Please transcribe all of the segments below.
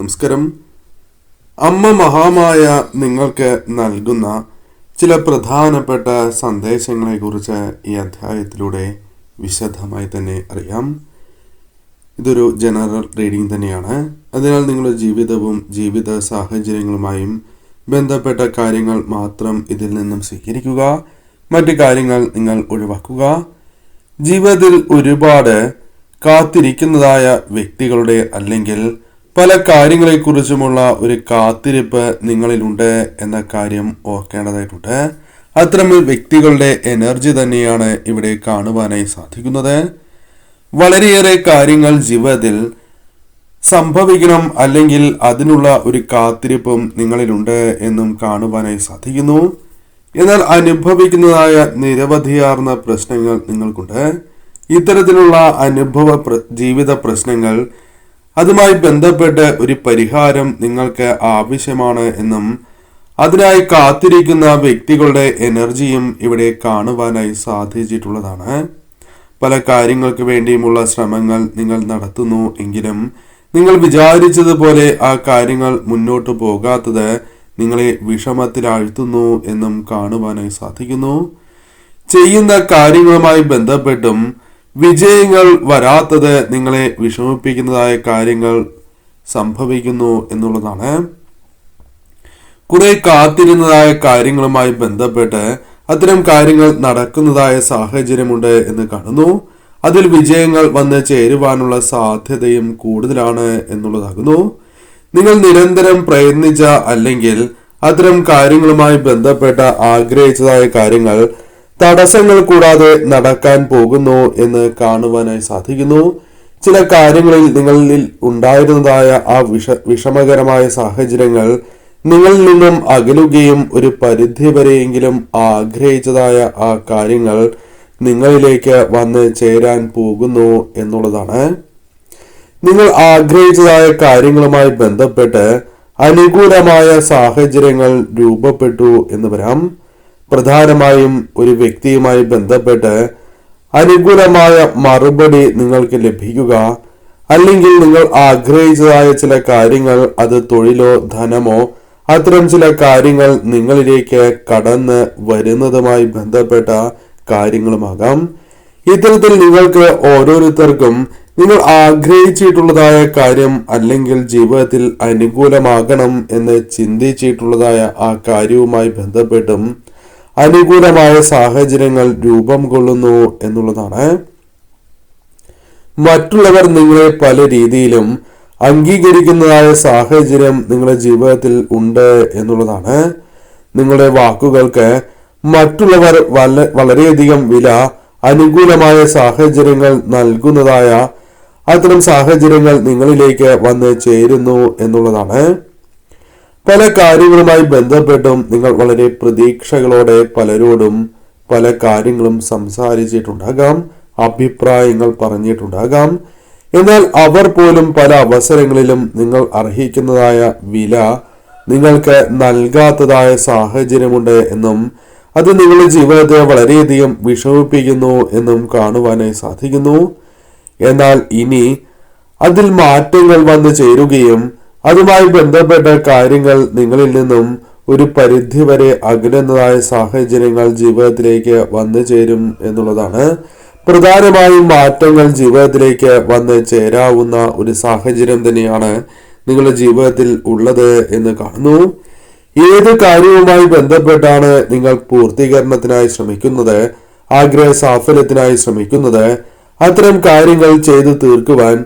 നമസ്കാരം. അമ്മ മഹാമായ നിങ്ങൾക്ക് നൽകുന്ന ചില പ്രധാനപ്പെട്ട സന്ദേശങ്ങളെ കുറിച്ച് ഈ അധ്യായത്തിലൂടെ വിശദമായി തന്നെ അറിയാം. ഇതൊരു ജനറൽ റീഡിംഗ് തന്നെയാണ്. അതിനാൽ നിങ്ങളുടെ ജീവിതവും ജീവിത സാഹചര്യങ്ങളുമായും ബന്ധപ്പെട്ട കാര്യങ്ങൾ മാത്രം ഇതിൽ നിന്നും സ്വീകരിക്കുക. മറ്റു കാര്യങ്ങൾ നിങ്ങൾ ഒഴിവാക്കുക. ജീവിതത്തിൽ ഒരുപാട് കാത്തിരിക്കുന്നതായ വ്യക്തികളുടെ അല്ലെങ്കിൽ പല കാര്യങ്ങളെക്കുറിച്ചുമുള്ള ഒരു കാത്തിരിപ്പ് നിങ്ങളിലുണ്ട് എന്ന കാര്യം ഓർക്കേണ്ടതായിട്ടുണ്ട്. അത്തരമൊരു വ്യക്തികളുടെ എനർജി തന്നെയാണ് ഇവിടെ കാണുവാനായി സാധിക്കുന്നത്. വളരെയേറെ കാര്യങ്ങൾ ജീവിതത്തിൽ സംഭവിക്കണം അല്ലെങ്കിൽ അതിനുള്ള ഒരു കാത്തിരിപ്പും നിങ്ങളിലുണ്ട് എന്നും കാണുവാനായി സാധിക്കുന്നു. എന്നാൽ അനുഭവിക്കുന്നതായ നിരവധിയാർന്ന പ്രശ്നങ്ങൾ നിങ്ങൾക്കുണ്ട്. ഇത്തരത്തിലുള്ള അനുഭവ ജീവിത പ്രശ്നങ്ങൾ അതുമായി ബന്ധപ്പെട്ട് ഒരു പരിഹാരം നിങ്ങൾക്ക് ആവശ്യമാണ് എന്നും അതിനായി കാത്തിരിക്കുന്ന വ്യക്തികളുടെ എനർജിയും ഇവിടെ കാണുവാനായി സാധിച്ചിട്ടുള്ളതാണ്. പല കാര്യങ്ങൾക്ക് വേണ്ടിയുമുള്ള ശ്രമങ്ങൾ നിങ്ങൾ നടത്തുന്നു എങ്കിലും നിങ്ങൾ വിചാരിച്ചതുപോലെ ആ കാര്യങ്ങൾ മുന്നോട്ട് പോകാത്തത് നിങ്ങളെ വിഷമത്തിലാഴ്ത്തുന്നു എന്നും കാണുവാനായി സാധിക്കുന്നു. ചെയ്യുന്ന കാര്യങ്ങളുമായി ബന്ധപ്പെട്ടും വിജയങ്ങൾ വരാത്തത് നിങ്ങളെ വിഷമിപ്പിക്കുന്നതായ കാര്യങ്ങൾ സംഭവിക്കുന്നു എന്നുള്ളതാണ്. കുറെ കാത്തിരുന്നതായ കാര്യങ്ങളുമായി ബന്ധപ്പെട്ട് അത്തരം കാര്യങ്ങൾ നടക്കുന്നതായ സാഹചര്യമുണ്ട് എന്ന് കാണുന്നു. അതിൽ വിജയങ്ങൾ വന്ന് ചേരുവാനുള്ള സാധ്യതയും കൂടുതലാണ് എന്നുള്ളതാകുന്നു. നിങ്ങൾ നിരന്തരം പ്രയത്നിച്ച അല്ലെങ്കിൽ അത്തരം കാര്യങ്ങളുമായി ബന്ധപ്പെട്ട ആഗ്രഹിച്ചതായ കാര്യങ്ങൾ തടസ്സങ്ങൾ കൂടാതെ നടക്കാൻ പോകുന്നു എന്ന് കാണുവാനായി സാധിക്കുന്നു. ചില കാര്യങ്ങളിൽ നിങ്ങളിൽ ഉണ്ടായിരുന്നതായ ആ വിഷ വിഷമകരമായ സാഹചര്യങ്ങൾ നിങ്ങളിൽ നിന്നും അകലുകയും ഒരു പരിധി വരെയെങ്കിലും ആഗ്രഹിച്ചതായ ആ കാര്യങ്ങൾ നിങ്ങളിലേക്ക് വന്ന് ചേരാൻ പോകുന്നു എന്നുള്ളതാണ്. നിങ്ങൾ ആഗ്രഹിച്ചതായ കാര്യങ്ങളുമായി ബന്ധപ്പെട്ട് അനുകൂലമായ സാഹചര്യങ്ങൾ രൂപപ്പെട്ടു എന്ന് വരാം. പ്രധാനമായും ഒരു വ്യക്തിയുമായി ബന്ധപ്പെട്ട് അനുകൂലമായ മറുപടി നിങ്ങൾക്ക് ലഭിക്കുക. അല്ലെങ്കിൽ നിങ്ങൾ ആഗ്രഹിച്ചതായ ചില കാര്യങ്ങൾ അത് തൊഴിലോ ധനമോ അത്തരം ചില കാര്യങ്ങൾ നിങ്ങളിലേക്ക് കടന്ന് വരുന്നതുമായി ബന്ധപ്പെട്ട കാര്യങ്ങളുമാകാം. ഇത്തരത്തിൽ നിങ്ങൾക്ക് ഓരോരുത്തർക്കും നിങ്ങൾ ആഗ്രഹിച്ചിട്ടുള്ളതായ കാര്യം അല്ലെങ്കിൽ ജീവിതത്തിൽ അനുകൂലമാകണം എന്ന് ചിന്തിച്ചിട്ടുള്ളതായ ആ കാര്യവുമായി ബന്ധപ്പെട്ടും അനുകൂലമായ സാഹചര്യങ്ങൾ രൂപം കൊള്ളുന്നു എന്നുള്ളതാണ്. മറ്റുള്ളവർ നിങ്ങളെ പല രീതിയിലും അംഗീകരിക്കുന്നതായ സാഹചര്യം നിങ്ങളുടെ ജീവിതത്തിൽ ഉണ്ട് എന്നുള്ളതാണ്. നിങ്ങളുടെ വാക്കുകൾക്ക് മറ്റുള്ളവർ വല വളരെയധികം വില അനുകൂലമായ സാഹചര്യങ്ങൾ നൽകുന്നതായ അത്തരം സാഹചര്യങ്ങൾ നിങ്ങളിലേക്ക് വന്ന് ചേരുന്നു എന്നുള്ളതാണ്. പല കാര്യങ്ങളുമായി ബന്ധപ്പെട്ടും നിങ്ങൾ വളരെ പ്രതീക്ഷകളോടെ പലരോടും പല കാര്യങ്ങളും സംസാരിച്ചിട്ടുണ്ടാകാം അഭിപ്രായങ്ങൾ പറഞ്ഞിട്ടുണ്ടാകാം. എന്നാൽ അവർ പോലും പല അവസരങ്ങളിലും നിങ്ങൾ അർഹിക്കുന്നതായ വില നിങ്ങൾക്ക് നൽകാത്തതായ സാഹചര്യമുണ്ട് എന്നും അത് നിങ്ങളുടെ ജീവിതത്തെ വളരെയധികം വിഷമിപ്പിക്കുന്നു എന്നും കാണുവാനായി സാധിക്കുന്നു. എന്നാൽ ഇനി അതിൽ മാറ്റങ്ങൾ വന്നു ചേരുകയും അതുമായി ബന്ധപ്പെട്ട കാര്യങ്ങൾ നിങ്ങളിൽ നിന്നും ഒരു പരിധി വരെ അകലുന്നതായ സാഹചര്യങ്ങൾ ജീവിതത്തിലേക്ക് വന്നു ചേരും എന്നുള്ളതാണ്. പ്രധാനമായും മാറ്റങ്ങൾ ജീവിതത്തിലേക്ക് വന്ന് ചേരാവുന്ന ഒരു സാഹചര്യം തന്നെയാണ് നിങ്ങളുടെ ജീവിതത്തിൽ ഉള്ളത് എന്ന് കാണുന്നു. ഏത് കാര്യവുമായി ബന്ധപ്പെട്ടാണ് നിങ്ങൾ പൂർത്തീകരണത്തിനായി ശ്രമിക്കുന്നത്? ആഗ്രഹ സാഫല്യത്തിനായി ശ്രമിക്കുന്നത്? അത്തരം കാര്യങ്ങൾ ചെയ്തു തീർക്കുവാൻ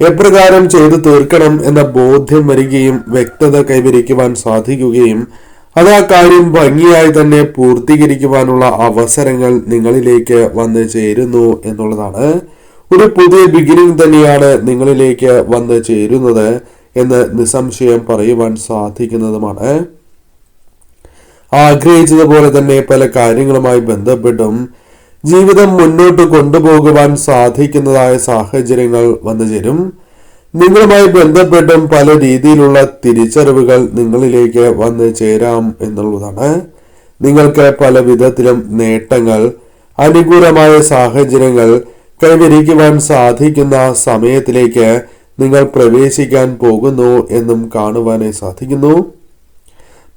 എപ്രകാരം ചെയ്തു തീർക്കണം എന്ന ബോധ്യം വരികയും വ്യക്തത കൈവരിക്കുവാൻ സാധിക്കുകയും അത് ആ കാര്യം ഭംഗിയായി തന്നെ പൂർത്തീകരിക്കുവാനുള്ള അവസരങ്ങൾ നിങ്ങളിലേക്ക് വന്ന് ചേരുന്നു എന്നുള്ളതാണ്. ഒരു പുതിയ ബിഗിനിങ് തന്നെയാണ് നിങ്ങളിലേക്ക് വന്ന് ചേരുന്നത് എന്ന് നിസ്സംശയം പറയുവാൻ സാധിക്കുന്നതുമാണ്. ആഗ്രഹിച്ചതുപോലെ തന്നെ പല കാര്യങ്ങളുമായി ബന്ധപ്പെട്ടും ജീവിതം മുന്നോട്ട് കൊണ്ടുപോകുവാൻ സാധിക്കുന്നതായ സാഹചര്യങ്ങൾ വന്നു ചേരും. നിങ്ങളുമായി ബന്ധപ്പെട്ടും പല രീതിയിലുള്ള തിരിച്ചറിവുകൾ നിങ്ങളിലേക്ക് വന്ന് ചേരാം എന്നുള്ളതാണ്. നിങ്ങൾക്ക് പല വിധത്തിലും നേട്ടങ്ങൾ അനുകൂലമായ സാഹചര്യങ്ങൾ കൈവരിക്കുവാൻ സാധിക്കുന്ന സമയത്തിലേക്ക് നിങ്ങൾ പ്രവേശിക്കാൻ പോകുന്നു എന്നും കാണുവാനായി സാധിക്കുന്നു.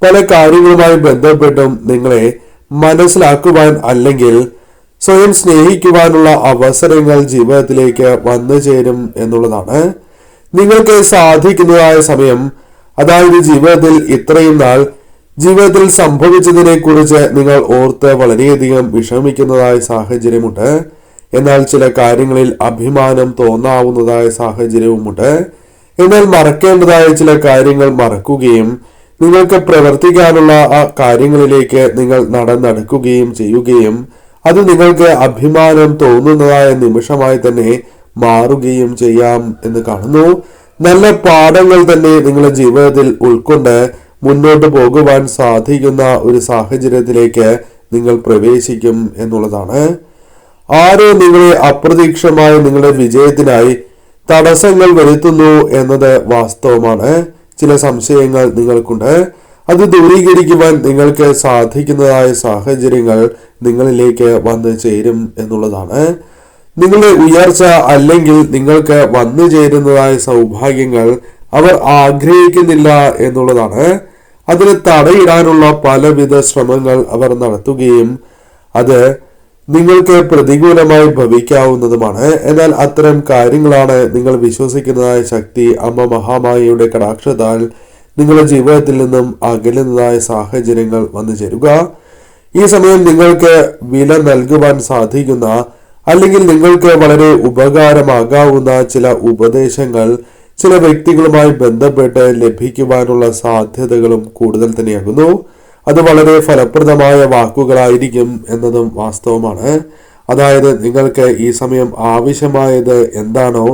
പല കാര്യങ്ങളുമായി ബന്ധപ്പെട്ടും നിങ്ങളെ മനസ്സിലാക്കുവാൻ അല്ലെങ്കിൽ സ്വയം സ്നേഹിക്കുവാനുള്ള അവസരങ്ങൾ ജീവിതത്തിലേക്ക് വന്നു ചേരും എന്നുള്ളതാണ്. നിങ്ങൾക്ക് സാധിക്കുന്നതായ സമയം. അതായത് ജീവിതത്തിൽ ഇത്രയും നാൾ ജീവിതത്തിൽ സംഭവിച്ചതിനെ കുറിച്ച് നിങ്ങൾ ഓർത്ത് വളരെയധികം വിഷമിക്കുന്നതായ സാഹചര്യമുണ്ട്. എന്നാൽ ചില കാര്യങ്ങളിൽ അഭിമാനം തോന്നാവുന്നതായ സാഹചര്യവുമുണ്ട്. എന്നാൽ മറക്കേണ്ടതായ ചില കാര്യങ്ങൾ മറക്കുകയും നിങ്ങൾക്ക് പ്രവർത്തിക്കാനുള്ള ആ കാര്യങ്ങളിലേക്ക് നിങ്ങൾ നടന്നെടുക്കുകയും ചെയ്യുകയും അത് നിങ്ങൾക്ക് അഭിമാനം തോന്നുന്നതായ നിമിഷമായി തന്നെ മാറുകയും ചെയ്യാം എന്ന് കാണുന്നു. നല്ല പാഠങ്ങൾ തന്നെ നിങ്ങളുടെ ജീവിതത്തിൽ ഉൾക്കൊണ്ട് മുന്നോട്ട് പോകുവാൻ സാധിക്കുന്ന ഒരു സാഹചര്യത്തിലേക്ക് നിങ്ങൾ പ്രവേശിക്കും എന്നുള്ളതാണ്. ആരോ നിങ്ങളെ അപ്രതീക്ഷമായ നിങ്ങളുടെ വിജയത്തിനായി തടസ്സങ്ങൾ വരുത്തുന്നു എന്നത് വാസ്തവമാണ്. ചില സംശയങ്ങൾ നിങ്ങൾക്കുണ്ട്. അത് ദൂരീകരിക്കുവാൻ നിങ്ങൾക്ക് സാധിക്കുന്നതായ സാഹചര്യങ്ങൾ നിങ്ങളിലേക്ക് വന്നു ചേരും എന്നുള്ളതാണ്. നിങ്ങളുടെ ഉയർച്ച അല്ലെങ്കിൽ നിങ്ങൾക്ക് വന്നു ചേരുന്നതായ സൗഭാഗ്യങ്ങൾ അവർ ആഗ്രഹിക്കുന്നില്ല എന്നുള്ളതാണ്. അതിന് തടയിടാനുള്ള പലവിധ ശ്രമങ്ങൾ അവർ നടത്തുകയും അത് നിങ്ങൾക്ക് പ്രതികൂലമായി ഭവിക്കാവുന്നതുമാണ്. എന്നാൽ അത്തരം കാര്യങ്ങളാണ് നിങ്ങൾ വിശ്വസിക്കുന്നതായ ശക്തി അമ്മ മഹാമായയുടെ കടാക്ഷത്താൽ നിങ്ങളുടെ ജീവിതത്തിൽ നിന്നും അകലുന്നതായ സാഹചര്യങ്ങൾ വന്നു ചേരുക. ഈ സമയം നിങ്ങൾക്ക് വില നൽകുവാൻ സാധിക്കുന്ന അല്ലെങ്കിൽ നിങ്ങൾക്ക് വളരെ ഉപകാരമാകാവുന്ന ചില ഉപദേശങ്ങൾ ചില വ്യക്തികളുമായി ബന്ധപ്പെട്ട് ലഭിക്കുവാനുള്ള സാധ്യതകളും കൂടുതൽ തന്നെയാകുന്നു. അത് വളരെ ഫലപ്രദമായ വാക്കുകളായിരിക്കും എന്നതും വാസ്തവമാണ്. അതായത് നിങ്ങൾക്ക് ഈ സമയം ആവശ്യമായത് എന്താണോ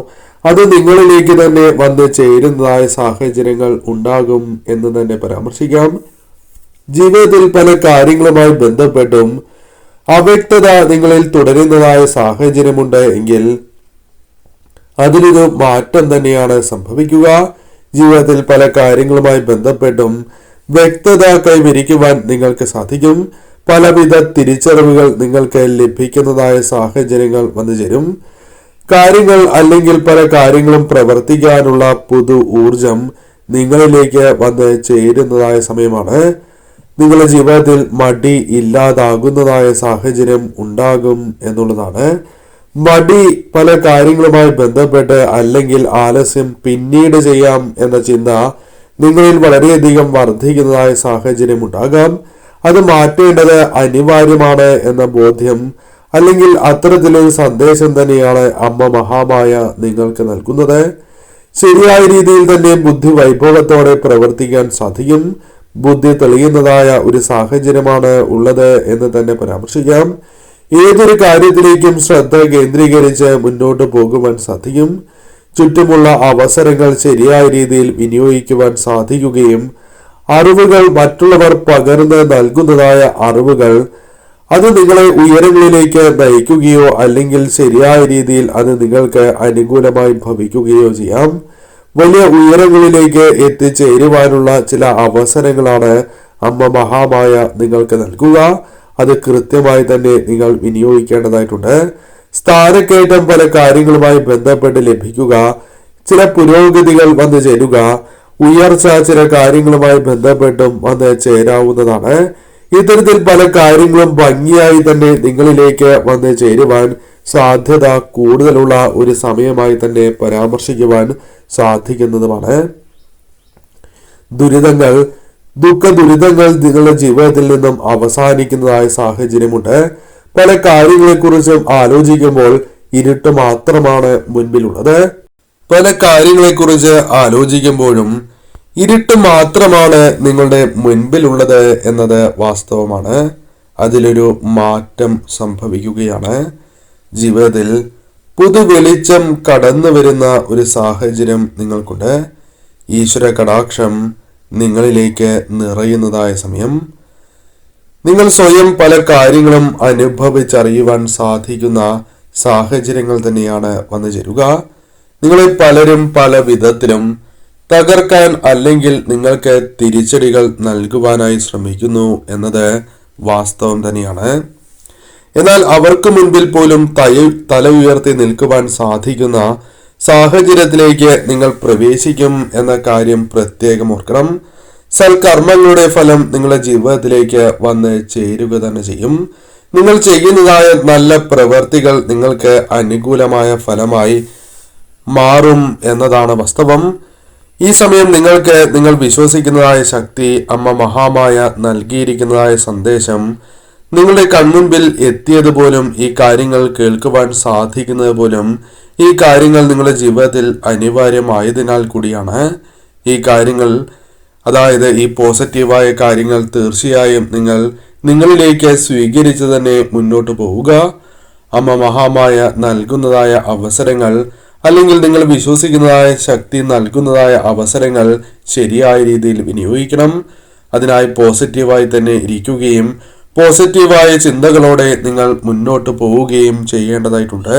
അത് നിങ്ങളിലേക്ക് തന്നെ വന്ന് ചേരുന്നതായ സാഹചര്യങ്ങൾ ഉണ്ടാകും എന്ന് തന്നെ പരാമർശിക്കാം. ജീവിതത്തിൽ പല കാര്യങ്ങളുമായി ബന്ധപ്പെട്ടും അവ്യക്തത നിങ്ങളിൽ തുടരുന്നതായ സാഹചര്യമുണ്ട് എങ്കിൽ അതിലൊരു മാറ്റം തന്നെയാണ് സംഭവിക്കുക. ജീവിതത്തിൽ പല കാര്യങ്ങളുമായി ബന്ധപ്പെട്ടും വ്യക്തത കൈവരിക്കുവാൻ നിങ്ങൾക്ക് സാധിക്കും. പലവിധ തിരിച്ചറിവുകൾ നിങ്ങൾക്ക് ലഭിക്കുന്നതായ സാഹചര്യങ്ങൾ വന്നു ചേരും. കാര്യങ്ങൾ അല്ലെങ്കിൽ പല കാര്യങ്ങളും പ്രവർത്തിക്കാനുള്ള പുതു ഊർജം നിങ്ങളിലേക്ക് വന്ന് ചേരുന്നതായ സമയമാണ്. നിങ്ങളുടെ ജീവിതത്തിൽ മടി ഇല്ലാതാകുന്നതായ സാഹചര്യം ഉണ്ടാകും എന്നുള്ളതാണ്. മടി പല കാര്യങ്ങളുമായി ബന്ധപ്പെട്ട് അല്ലെങ്കിൽ ആലസ്യം പിന്നീട് ചെയ്യാം എന്ന ചിന്ത നിങ്ങളിൽ വളരെയധികം വർദ്ധിക്കുന്നതായ സാഹചര്യം ഉണ്ടാകാം. അത് മാറ്റേണ്ടത് അനിവാര്യമാണ് എന്ന ബോധ്യം അല്ലെങ്കിൽ അത്തരത്തിലൊരു സന്ദേശം തന്നെയാണ് അമ്മ മഹാമായ നിങ്ങൾക്ക് നൽകുന്നത്. ശരിയായ രീതിയിൽ തന്നെ ബുദ്ധി വൈഭവത്തോടെ പ്രവർത്തിക്കാൻ സാധിക്കും. ബുദ്ധി തെളിയുന്നതായ ഒരു സാഹചര്യമാണ് ഉള്ളത് എന്ന് തന്നെ പരാമർശിക്കാം. ഏതൊരു കാര്യത്തിലേക്കും ശ്രദ്ധ കേന്ദ്രീകരിച്ച് മുന്നോട്ട് പോകുവാൻ സാധിക്കും. ചുറ്റുമുള്ള അവസരങ്ങൾ ശരിയായ രീതിയിൽ വിനിയോഗിക്കുവാൻ സാധിക്കുകയും അറിവുകൾ മറ്റുള്ളവർ പകർന്ന് നൽകുന്നതായ അറിവുകൾ അത് നിങ്ങളെ ഉയരങ്ങളിലേക്ക് നയിക്കുകയോ അല്ലെങ്കിൽ ശരിയായ രീതിയിൽ അത് നിങ്ങൾക്ക് അനുകൂലമായി ഭവിക്കുകയോ ചെയ്യാം. വലിയ ഉയരങ്ങളിലേക്ക് എത്തിച്ചേരുവാനുള്ള ചില അവസരങ്ങളാണ് അമ്മ മഹാമായ നിങ്ങൾക്ക് നൽകുക. അത് കൃത്യമായി തന്നെ നിങ്ങൾ വിനിയോഗിക്കേണ്ടതായിട്ടുണ്ട്. സ്ഥാനക്കയറ്റം പല കാര്യങ്ങളുമായി ബന്ധപ്പെട്ട് ലഭിക്കുക. ചില പുരോഗതികൾ വന്നു ചേരുക. ഉയർച്ച ചില കാര്യങ്ങളുമായി ബന്ധപ്പെട്ടും വന്ന് ചേരാവുന്നതാണ്. ഇത്തരത്തിൽ പല കാര്യങ്ങളും ഭംഗിയായി തന്നെ നിങ്ങളിലേക്ക് വന്ന് ചേരുവാൻ സാധ്യത കൂടുതലുള്ള ഒരു സമയമായി തന്നെ പരാമർശിക്കുവാൻ സാധിക്കുന്നതുമാണ്. ദുരിതങ്ങൾ ദുഃഖ ദുരിതങ്ങൾ നിങ്ങളുടെ ജീവിതത്തിൽ നിന്നും അവസാനിക്കുന്നതായ സാഹചര്യമുണ്ട്. പല കാര്യങ്ങളെക്കുറിച്ചും ആലോചിക്കുമ്പോൾ ഇരുട്ട് മാത്രമാണ് മുൻപിലുള്ളത്. പല കാര്യങ്ങളെക്കുറിച്ച് ആലോചിക്കുമ്പോഴും ഇരുട്ട് മാത്രമാണ് നിങ്ങളുടെ മുൻപിലുള്ളത് എന്നത് വാസ്തവമാണ്. അതിലൊരു മാറ്റം സംഭവിക്കുകയാണ്. ജീവിതത്തിൽ പുതു വെളിച്ചം കടന്നു വരുന്ന ഒരു സാഹചര്യം നിങ്ങൾക്കുണ്ട്. ഈശ്വര കടാക്ഷം നിങ്ങളിലേക്ക് നിറയുന്നതായ സമയം. നിങ്ങൾ സ്വയം പല കാര്യങ്ങളും അനുഭവിച്ചറിയുവാൻ സാധിക്കുന്ന സാഹചര്യങ്ങൾ തന്നെയാണ് വന്നു ചേരുക. നിങ്ങളെ പലരും പല വിധത്തിലും തകർക്കാൻ അല്ലെങ്കിൽ നിങ്ങൾക്ക് തിരിച്ചടികൾ നൽകുവാനായി ശ്രമിക്കുന്നു എന്നത് വാസ്തവം തന്നെയാണ്. എന്നാൽ അവർക്ക് മുൻപിൽ പോലും തയ തല ഉയർത്തി നിൽക്കുവാൻ സാധിക്കുന്ന സാഹചര്യത്തിലേക്ക് നിങ്ങൾ പ്രവേശിക്കും എന്ന കാര്യം പ്രത്യേകം ഓർക്കണം. സൽക്കർമ്മങ്ങളുടെ ഫലം നിങ്ങളുടെ ജീവിതത്തിലേക്ക് വന്ന് ചേരുക തന്നെ ചെയ്യും. നിങ്ങൾ ചെയ്യുന്നതായ നല്ല പ്രവൃത്തികൾ നിങ്ങൾക്ക് അനുകൂലമായ ഫലമായി മാറും എന്നതാണ് വാസ്തവം. ഈ സമയം നിങ്ങൾക്ക് നിങ്ങൾ വിശ്വസിക്കുന്നതായ ശക്തി അമ്മ മഹാമായ നൽകിയിരിക്കുന്നതായ സന്ദേശം നിങ്ങളുടെ കൺമുൻപിൽ എത്തിയതുപോലും ഈ കാര്യങ്ങൾ കേൾക്കുവാൻ സാധിക്കുന്നത് പോലും ഈ കാര്യങ്ങൾ നിങ്ങളുടെ ജീവിതത്തിൽ അനിവാര്യമായതിനാൽ കൂടിയാണ്. ഈ കാര്യങ്ങൾ അതായത് ഈ പോസിറ്റീവായ കാര്യങ്ങൾ തീർച്ചയായും നിങ്ങൾ നിങ്ങളിലേക്ക് സ്വീകരിച്ച് തന്നെ മുന്നോട്ട് പോവുക. അമ്മ മഹാമായ നൽകുന്നതായ അവസരങ്ങൾ അല്ലെങ്കിൽ നിങ്ങൾ വിശ്വസിക്കുന്നതായ ശക്തി നൽകുന്നതായ അവസരങ്ങൾ ശരിയായ രീതിയിൽ വിനിയോഗിക്കണം. അതിനായി പോസിറ്റീവായി തന്നെ ഇരിക്കുകയും പോസിറ്റീവായ ചിന്തകളോടെ നിങ്ങൾ മുന്നോട്ട് പോവുകയും ചെയ്യേണ്ടതായിട്ടുണ്ട്.